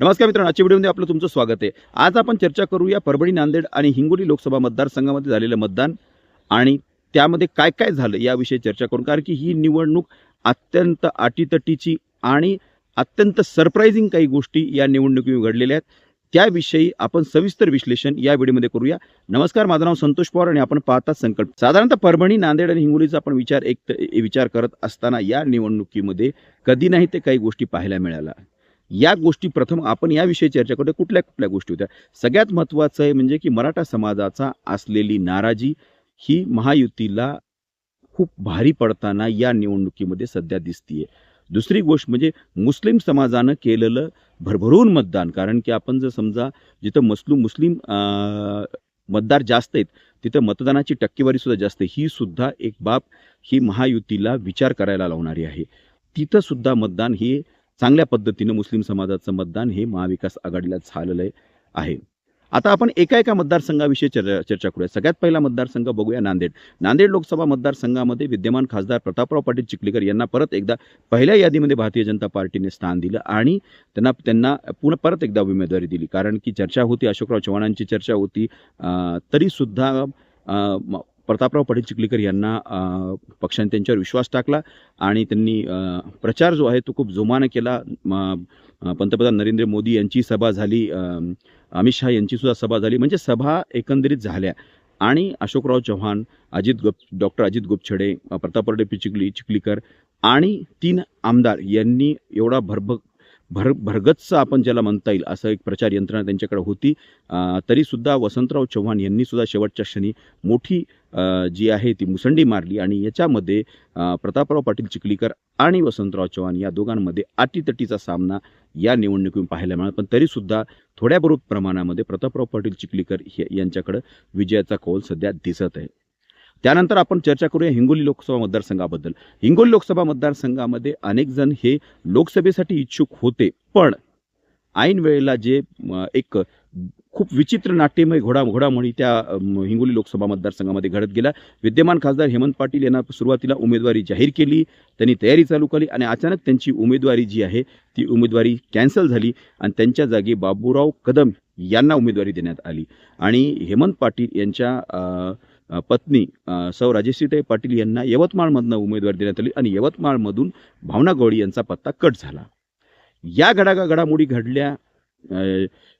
नमस्कार मित्रांनो आजच्या व्हिडिओमध्ये आपलं तुमचं स्वागत आहे. आज आपण चर्चा करूया परभणी नांदेड आणि हिंगोली लोकसभा मतदारसंघामध्ये झालेलं मतदान आणि त्यामध्ये काय काय झालं याविषयी चर्चा करू कारण की ही निवडणूक अत्यंत अटीतटीची आणि अत्यंत सरप्राईझिंग काही गोष्टी या निवडणुकीत घडलेल्या आहेत. त्याविषयी आपण सविस्तर विश्लेषण या व्हिडिओमध्ये करूया. नमस्कार माझं नाव संतोष पवार आणि आपण पाहता संकल्प. साधारणतः परभणी नांदेड आणि हिंगोलीचा आपण विचार एक विचार करत असताना या निवडणुकीमध्ये कधी नाही ते काही गोष्टी पाहायला मिळाल्या. या गोष्टी प्रथम आपण याविषयी चर्चा करतो कुठल्या कुठल्या गोष्टी होत्या? सगळ्यात महत्त्वाचं आहे म्हणजे की मराठा समाजाचा असलेली नाराजी ही महायुतीला खूप भारी पडताना या निवडणुकीमध्ये सध्या दिसतीये. दुसरी गोष्ट म्हणजे मुस्लिम समाजानं केलेलं भरभरून मतदान. कारण की आपण जर समजा जिथं मस्लूम मुस्लिम मतदार जास्त आहेत तिथं मतदानाची टक्केवारी सुद्धा जास्त आहे. ही सुद्धा एक बाब ही महायुतीला विचार करायला लावणारी आहे. तिथं सुद्धा मतदान हे चांगल्या पद्धतीनं मुस्लिम समाजाचं मतदान हे महाविकास आघाडीला झालेलं आहे. आता आपण एका एका मतदारसंघाविषयी चर्चा चर्चा करूया. सगळ्यात पहिला मतदारसंघ बघूया नांदेड. नांदेड लोकसभा मतदारसंघामध्ये विद्यमान खासदार प्रतापराव पाटील चिखलीकर यांना परत एकदा पहिल्या यादीमध्ये भारतीय जनता पार्टीने स्थान दिलं आणि त्यांना त्यांना पुन्हा परत एकदा उमेदवारी दिली. कारण की चर्चा होती अशोकराव चव्हाणांची चर्चा होती तरीसुद्धा अं, प्रतापराव पाटील चिखलीकर यांना पक्षाने त्यांच्यावर विश्वास टाकला आणि त्यांनी प्रचार जो आहे तो खूप जोमानं केला. पंतप्रधान नरेंद्र मोदी यांची सभा झाली अमित शहा यांचीसुद्धा सभा झाली. म्हणजे सभा एकंदरीत झाल्या. आणि अशोकराव चव्हाण अजित गुप डॉक्टर अजित गुपछडे प्रतापराव डेपी चिखली चिखलीकर आणि तीन आमदार यांनी एवढा भरभ भर भरगच्च आपण ज्याला म्हणता येईल असं एक प्रचार यंत्रणा त्यांच्याकडे होती. तरीसुद्धा वसंतराव चव्हाण यांनीसुद्धा शेवटच्या क्षणी मोठी जी आहे ती मुसंडी मारली आणि याच्यामध्ये प्रतापराव पाटील चिखलीकर आणि वसंतराव चव्हाण या दोघांमध्ये अटीतटीचा सामना या निवडणुकीतून पाहायला मिळाला. पण तरीसुद्धा थोड्या बहुत प्रमाणामध्ये प्रतापराव पाटील चिखलीकर हे यांच्याकडं विजयाचा कौल सध्या दिसत आहे. त्यानंतर आपण चर्चा करूया हिंगोली लोकसभा मतदारसंघाबद्दल. हिंगोली लोकसभा मतदारसंघामध्ये अनेक जण हे लोकसभेसाठी इच्छुक होते पण ऐन वेळेला जे एक खूप विचित्र नाट्यमय घोडा घोडामोडी त्या हिंगोली लोकसभा मतदारसंघामध्ये घडत गेला. विद्यमान खासदार हेमंत पाटील यांना सुरुवातीला उमेदवारी जाहीर केली त्यांनी तयारी चालू केली आणि अचानक त्यांची उमेदवारी जी आहे ती उमेदवारी कॅन्सल झाली आणि त्यांच्या जागी बाबूराव कदम यांना उमेदवारी देण्यात आली. आणि हेमंत पाटील यांच्या पत्नी सौ राजेश्रीताई पाटील यांना यवतमाळमधनं उमेदवारी देण्यात आली आणि यवतमाळमधून भावना गवळी यांचा पत्ता कट झाला. या घडा घडामोडी घडल्या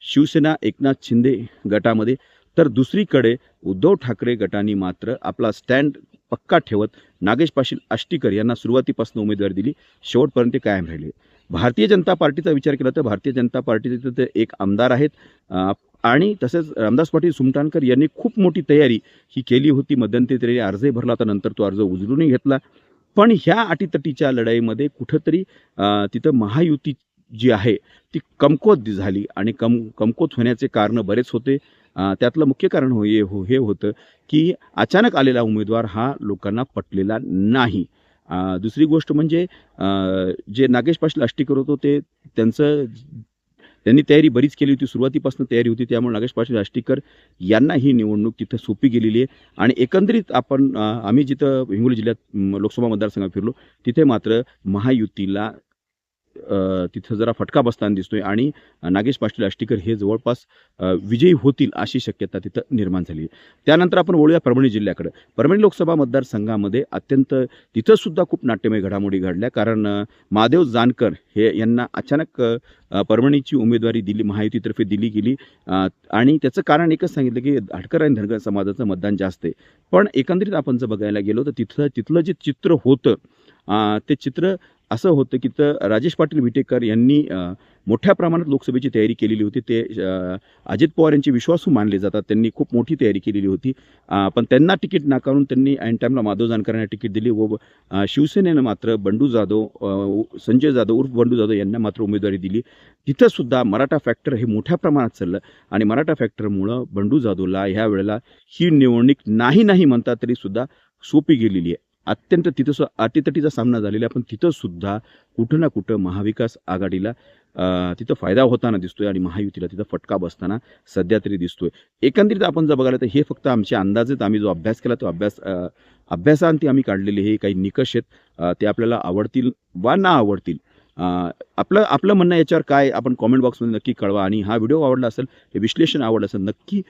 शिवसेना एकनाथ शिंदे गटामध्ये. तर दुसरीकडे उद्धव ठाकरे गटाने मात्र आपला स्टँड पक्का ठेवत नागेश पाटील आष्टीकर यांना सुरुवातीपासून उमेदवारी दिली. शेवटपर्यंत कायम राहिले. भारतीय जनता पार्टीचा विचार केला तर भारतीय जनता पार्टीचे ते एक आमदार आहेत. आणि तसेच रामदास पाटील सुमटाणकर यांनी खूप मोठी तयारी ही केली होती. मध्यंतरी अर्जही भरला होता. नंतर तो अर्ज उजळूनही घेतला. पण ह्या अटीतटीच्या लढाईमध्ये कुठंतरी तिथं महायुती जी आहे ती कमकुवत झाली आणि कम कमकुवत होण्याचे कारणं बरेच होते. त्यातलं मुख्य कारण हो हे हो हे होतं की अचानक आलेला उमेदवार हा लोकांना पटलेला नाही. दुसरी गोष्ट म्हणजे जे नागेश पाटील अष्टीकर होतो ते त्यांचं त्यांनी तयारी बरीच केली होती. सुरुवातीपासून तयारी होती. त्यामुळे नागेश पाटील राष्ट्रीकर यांना ही निवडणूक तिथं सोपी गेलेली आहे. आणि एकंदरीत आपण आम्ही जिथं हिंगोली जिल्ह्यात लोकसभा मतदारसंघात फिरलो तिथे मात्र महायुतीला तिथं जरा फटका बसताना दिसतोय आणि नागेश पाटील आष्टीकर हे जवळपास विजयी होतील अशी शक्यता तिथं निर्माण झाली आहे. त्यानंतर आपण वळूया परभणी जिल्ह्याकडे. परभणी लोकसभा मतदारसंघामध्ये अत्यंत तिथंसुद्धा खूप नाट्यमय घडामोडी घडल्या. कारण महादेव जानकर हे यांना अचानक परभणीची उमेदवारी दिली महायुतीतर्फे दिली गेली. आणि त्याचं कारण एकच सांगितलं की धाटकर आणि धनगर समाजाचं मतदान जास्त आहे. पण एकंदरीत आपण जर बघायला गेलो तर तिथं तिथलं जे चित्र होतं ते चित्र असं होतं की तर राजेश पाटील विटेकर यांनी मोठ्या प्रमाणात लोकसभेची तयारी केलेली होती. ते अजित पवार यांचे विश्वासू मानले जातात. त्यांनी खूप मोठी तयारी केलेली होती. पण त्यांना तिकीट नाकारून त्यांनी ऐन टाईमला माधव जानकरांना तिकीट दिली व शिवसेनेनं मात्र बंडू जाधव संजय जाधव उर्फ बंडू जाधव यांना मात्र उमेदवारी दिली. तिथंसुद्धा मराठा फॅक्टर हे मोठ्या प्रमाणात चाललं आणि मराठा फॅक्टरमुळं बंडू जाधवला ह्या वेळेला ही निवडणूक नाही नाही म्हणता तरीसुद्धा सोपी गेलेली आहे. अत्यंत तिथं सु अटीतटीचा सामना झालेला आहे. पण तिथं सुद्धा कुठं ना कुठं महाविकास आघाडीला तिथं फायदा होताना दिसतोय आणि महायुतीला तिथं फटका बसताना सध्या तरी दिसतोय. एकंदरीत आपण जर बघायला तर हे फक्त आमचे अंदाजेत आम्ही जो अभ्यास केला तो अभ्यास अभ्यासांती आम्ही काढलेले हे काही निकष आहेत ते आपल्याला आवडतील वा ना आवडतील. आपलं आपलं म्हणणं याच्यावर काय? आपण कॉमेंट बॉक्समध्ये नक्की कळवा. आणि हा व्हिडिओ आवडला असेल हे विश्लेषण आवडलं असेल नक्की